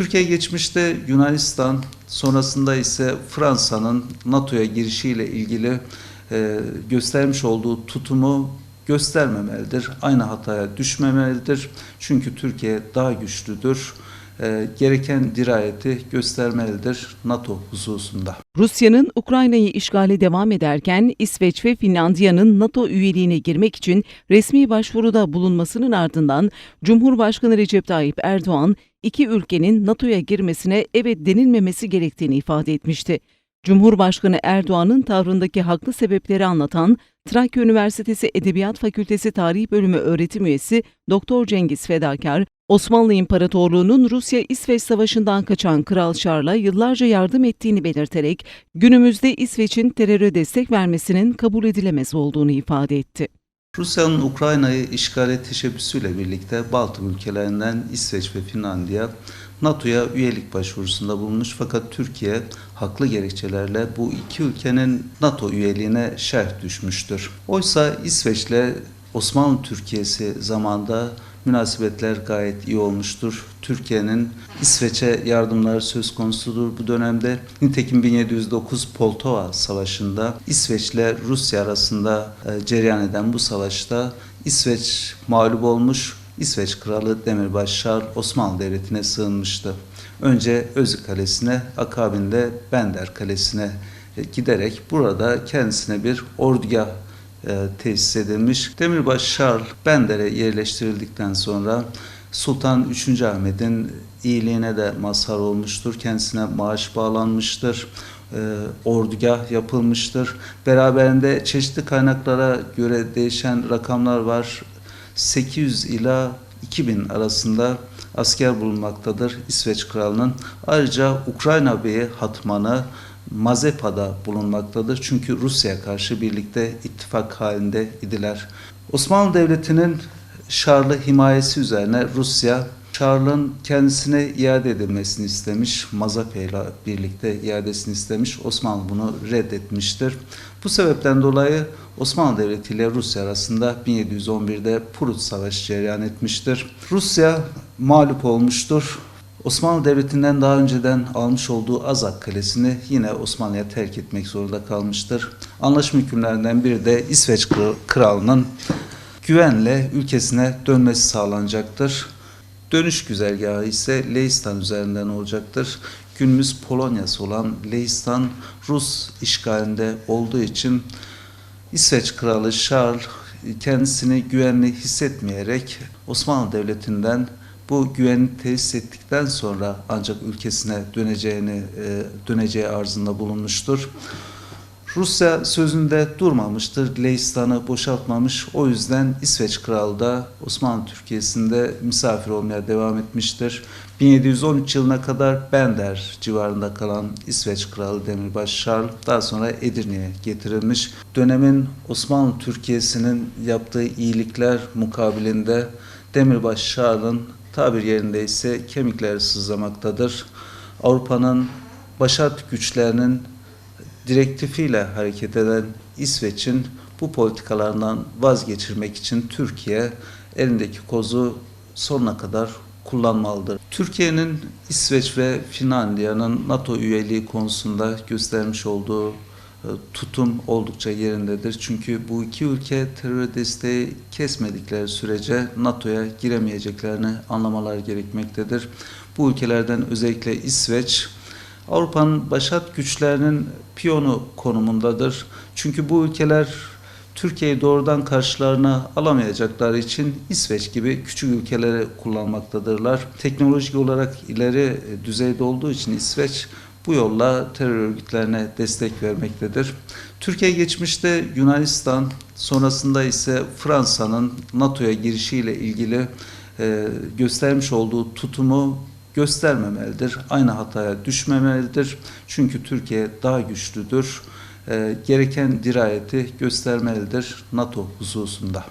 Türkiye geçmişte Yunanistan, sonrasında ise Fransa'nın NATO'ya girişiyle ilgili e, göstermiş olduğu tutumu göstermemelidir. Aynı hataya düşmemelidir. Çünkü Türkiye daha güçlüdür. E, gereken dirayeti göstermelidir NATO hususunda. Rusya'nın Ukrayna'yı işgali devam ederken İsveç ve Finlandiya'nın NATO üyeliğine girmek için resmi başvuruda bulunmasının ardından Cumhurbaşkanı Recep Tayyip Erdoğan iki ülkenin NATO'ya girmesine evet denilmemesi gerektiğini ifade etmişti. Cumhurbaşkanı Erdoğan'ın tavrındaki haklı sebepleri anlatan Trakya Üniversitesi Edebiyat Fakültesi Tarih Bölümü öğretim üyesi Doktor Cengiz Fedakar, Osmanlı İmparatorluğu'nun Rusya-İsveç Savaşı'ndan kaçan Kral Charles'a yıllarca yardım ettiğini belirterek günümüzde İsveç'in teröre destek vermesinin kabul edilemez olduğunu ifade etti. Rusya'nın Ukrayna'yı işgale teşebbüsüyle birlikte Baltık ülkelerinden İsveç ve Finlandiya NATO'ya üyelik başvurusunda bulunmuş fakat Türkiye haklı gerekçelerle bu iki ülkenin NATO üyeliğine şerh düşmüştür. Oysa İsveç'le Osmanlı Türkiye'si zamanda münasebetler gayet iyi olmuştur. Türkiye'nin İsveç'e yardımları söz konusudur bu dönemde. Nitekim 1709 Poltova Savaşı'nda İsveç ile Rusya arasında e, cereyan eden bu savaşta İsveç mağlup olmuş, İsveç Kralı Demirbaş Şarl Osmanlı Devleti'ne sığınmıştı. Önce Özü Kalesi'ne, akabinde Bender Kalesi'ne e, giderek burada kendisine bir ordugah e, tesis edilmiş. Demirbaş Şarl Bender'e yerleştirildikten sonra Sultan 3. Ahmet'in iyiliğine de mazhar olmuştur. Kendisine maaş bağlanmıştır. E, ordugah yapılmıştır. Beraberinde çeşitli kaynaklara göre değişen rakamlar var. 800 ila 2000 arasında asker bulunmaktadır İsveç Kralı'nın. Ayrıca Ukrayna Beyi Hatmanı Mazepa'da bulunmaktadır. Çünkü Rusya karşı birlikte ittifak halinde idiler. Osmanlı Devleti'nin Şarlı himayesi üzerine Rusya Şarl'ın kendisine iade edilmesini istemiş. Mazepa ile birlikte iadesini istemiş. Osmanlı bunu reddetmiştir. Bu sebepten dolayı Osmanlı Devleti ile Rusya arasında 1711'de Prut Savaşı cereyan etmiştir. Rusya mağlup olmuştur. Osmanlı Devleti'nden daha önceden almış olduğu Azak Kalesi'ni yine Osmanlı'ya terk etmek zorunda kalmıştır. Anlaşma hükümlerinden biri de İsveç Kralı'nın güvenle ülkesine dönmesi sağlanacaktır. Dönüş güzergahı ise Leistan üzerinden olacaktır. Günümüz Polonya'sı olan Leistan Rus işgalinde olduğu için İsveç Kralı Charles kendisini güvenli hissetmeyerek Osmanlı Devleti'nden bu güveni tesis ettikten sonra ancak ülkesine döneceğini e, döneceği arzında bulunmuştur. Rusya sözünde durmamıştır. Leistan'ı boşaltmamış. O yüzden İsveç Kralı da Osmanlı Türkiye'sinde misafir olmaya devam etmiştir. 1713 yılına kadar Bender civarında kalan İsveç Kralı Demirbaş Şarl daha sonra Edirne'ye getirilmiş. Dönemin Osmanlı Türkiye'sinin yaptığı iyilikler mukabilinde Demirbaş Şarl'ın tabir yerinde ise kemikleri sızlamaktadır. Avrupa'nın başat güçlerinin direktifiyle hareket eden İsveç'in bu politikalarından vazgeçirmek için Türkiye elindeki kozu sonuna kadar kullanmalıdır. Türkiye'nin İsveç ve Finlandiya'nın NATO üyeliği konusunda göstermiş olduğu tutum oldukça yerindedir. Çünkü bu iki ülke terör desteği kesmedikleri sürece NATO'ya giremeyeceklerini anlamalar gerekmektedir. Bu ülkelerden özellikle İsveç Avrupa'nın başat güçlerinin piyonu konumundadır. Çünkü bu ülkeler Türkiye'yi doğrudan karşılarına alamayacakları için İsveç gibi küçük ülkeleri kullanmaktadırlar. Teknolojik olarak ileri düzeyde olduğu için İsveç bu yolla terör örgütlerine destek vermektedir. Türkiye geçmişte Yunanistan, sonrasında ise Fransa'nın NATO'ya girişiyle ilgili e, göstermiş olduğu tutumu göstermemelidir. Aynı hataya düşmemelidir. Çünkü Türkiye daha güçlüdür. E, gereken dirayeti göstermelidir NATO hususunda.